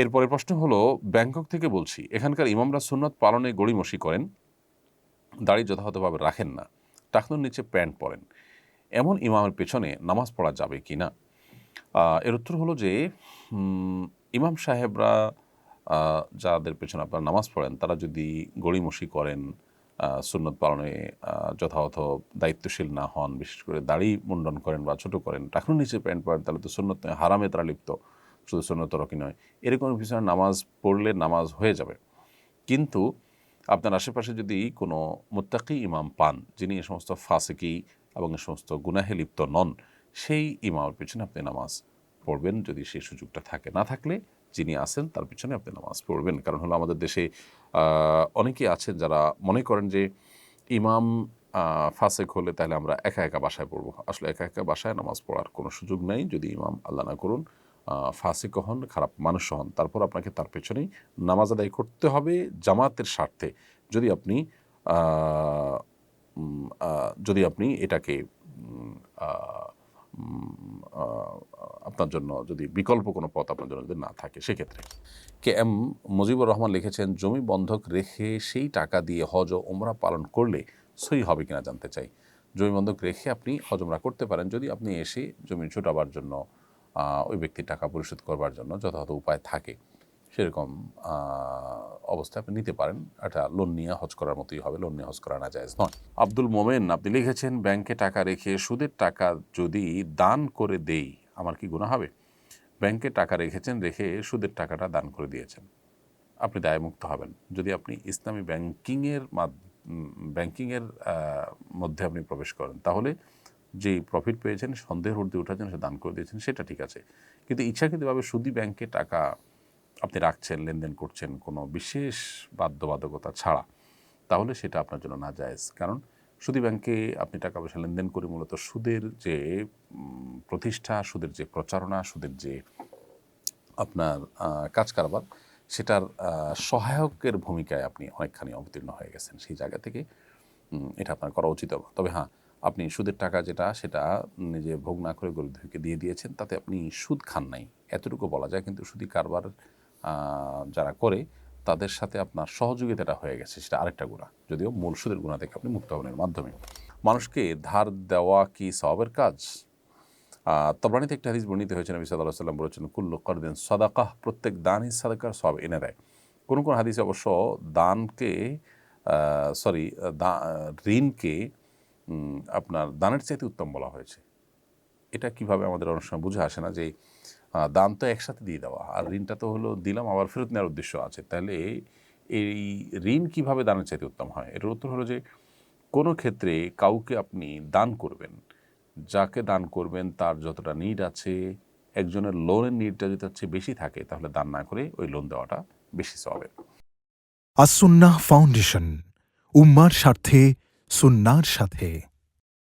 এরপরে প্রশ্ন হলো, ব্যাংকক থেকে বলছি, এখানকার ইমামরা সুন্নত পালনে গড়িমসি করেন, দাড়ি যথাযথভাবে রাখেন না, টাকনুর নিচে প্যান্ট পরেন, এমন ইমামের পেছনে নামাজ পড়া যাবে কি না? এর উত্তর হলো যে ইমাম সাহেবরা যাদের পেছনে আপনারা নামাজ পড়েন, তারা যদি গড়িমসি করেন সুন্নত পালনে যথাযথ দায়িত্বশীল না হন, বিশেষ করে দাড়ি মুন্ডন করেন বা ছোট করেন, টাকনুর নিচে প্যান্ট পরেন, তাহলে তো সুন্নত হারামে তারা লিপ্ত। শুধু সুন্নত রকি নয়। এরকম পিছনে নামাজ পড়লে নামাজ হয়ে যাবে। কিন্তু আপনার আশেপাশে যদি কোনো মুত্তাকি ইমাম পান যিনি এ সমস্ত ফাসিকি এবং এ সমস্ত গুনাহে লিপ্ত নন সেই ইমামের পিছনে আপনি নামাজ পড়বেন যদি সেই সুযোগটা থাকে। না থাকলে যিনি আছেন তার পিছনে আপনি নামাজ পড়বেন। কারণ হলো আমাদের দেশে আহ, অনেকেই আছেন যারা মনে করেন যে ইমাম ফাসেক হলে তাহলে আমরা একা একা বাসায় পড়ব। আসলে একা একা বাসায় নামাজ পড়ার কোনো সুযোগ নেই। যদি ইমাম আল্লাহ না করুন ফাসিক হন, খারাপ মানুষ হন। তারপর আপনাকে তার পেছনেই নামাজ আদায় করতে হবে জামাতের স্বার্থে। যদি আপনি যদি আপনি এটাকে আপনার জন্য যদি বিকল্প কোনো পথ আপনার জন্য যদি না থাকে, সেক্ষেত্রে। কে এম মুজিবুর রহমান লিখেছেন, জমি বন্ধক রেখে সেই টাকা দিয়ে হজ ও ওমরা পালন করলে সই হবে কিনা জানতে চাই। জমি বন্ধক রেখে আপনি হজ ওমরা করতে পারেন। যদি আপনি এসে জমি ছুটাবার জন্য ওই ব্যক্তির টাকা পরিশোধ করবার জন্য যথাযথ উপায় থাকে। সেরকম অবস্থা আপনি নিতে পারেন। এটা লোন নিয়ে হজ করার মতোই হবে। লোন নিয়ে হজ করা না যায় নয়। আব্দুল মোমেন, আপনি লিখেছেন, ব্যাংকে টাকা রেখে সুদের টাকা যদি দান করে দেই, আমার কি গুণা হবে? ব্যাংকে টাকা রেখেছেন, রেখে সুদের টাকাটা দান করে দিয়েছেন। আপনি দায়মুক্ত হবেন। যদি আপনি ইসলামী ব্যাংকিংয়ের ব্যাংকিংয়ের মধ্যে আপনি প্রবেশ করেন, তাহলে যে প্রফিট পেয়েছেন, সন্দেহের ঊর্ধ্বে উঠাচ্ছেন সে দান করে দিয়েছেন, সেটা ঠিক আছে। কিন্তু ইচ্ছাকৃতভাবে সুদী ব্যাংকে টাকা আপনি রাখছেন, লেনদেন করছেন কোনো বিশেষ বাধ্যবাধকতা ছাড়া, তাহলে সেটা আপনার জন্য না জায়েজ কারণ সুদী ব্যাংকে আপনি টাকা পয়সা লেনদেন করে মূলত সুদের যে প্রতিষ্ঠা, সুদের যে প্রচারণা, সুদের যে আপনার কাজ কারবার সেটার সহায়কের ভূমিকায় আপনি অনেকখানি অবতীর্ণ হয়ে গেছেন। সেই জায়গা থেকে এটা আপনার করা উচিত। তবে হ্যাঁ আপনি সুদের টাকা যেটা, সেটা নিজে ভোগ না করে গরিবদেরকে দিয়ে দিয়েছেন, তাতে আপনি সুদ খান নাই। এতটুকু বলা যায়, কিন্তু সুদি কারবার যারা করে, তাদের সাথে আপনার সহযোগিতাটা হয়ে গেছে, সেটা আরেকটা গুণা। যদিও মূল সুদের গুণা থেকে আপনি মুক্ত হবেন মাধ্যমে। মানুষকে ধার দেওয়া কি সবের কাজ? তবরানিতে একটা হাদিস বর্ণিত হয়েছে, নবী সাল্লাহ সাল্লাম বলেছেন, কুল্লু করদিন সদাকাহ প্রত্যেক দানই সাদাকার সব এনে দেয়। কোন কোন হাদিসে অবশ্য দানকে সরি ঋণকে আপনার দানের চাইতে উত্তম বলা হয়েছে। এটা কীভাবে আমাদের অনেক সময় বুঝে আসে না যে দান তো একসাথে দিয়ে দেওয়া, আর ঋণটা তো হলো দিলাম, আবার ফেরত নেওয়ার উদ্দেশ্য আছে। তাহলে এই ঋণ কীভাবে দানের চাইতে উত্তম হয়? এটার উত্তর হলো যে, কোনো ক্ষেত্রে কাউকে আপনি দান করবেন, যাকে দান করবেন তার যতটা নিড আছে, একজনের লোনের নিডটা যদি চেয়ে বেশি থাকে, তাহলে দান না করে ওই লোন দেওয়াটা বেশি সবে আসুন্নাহ ফাউন্ডেশন, উম্মার স্বার্থে সুন্নার সাথে।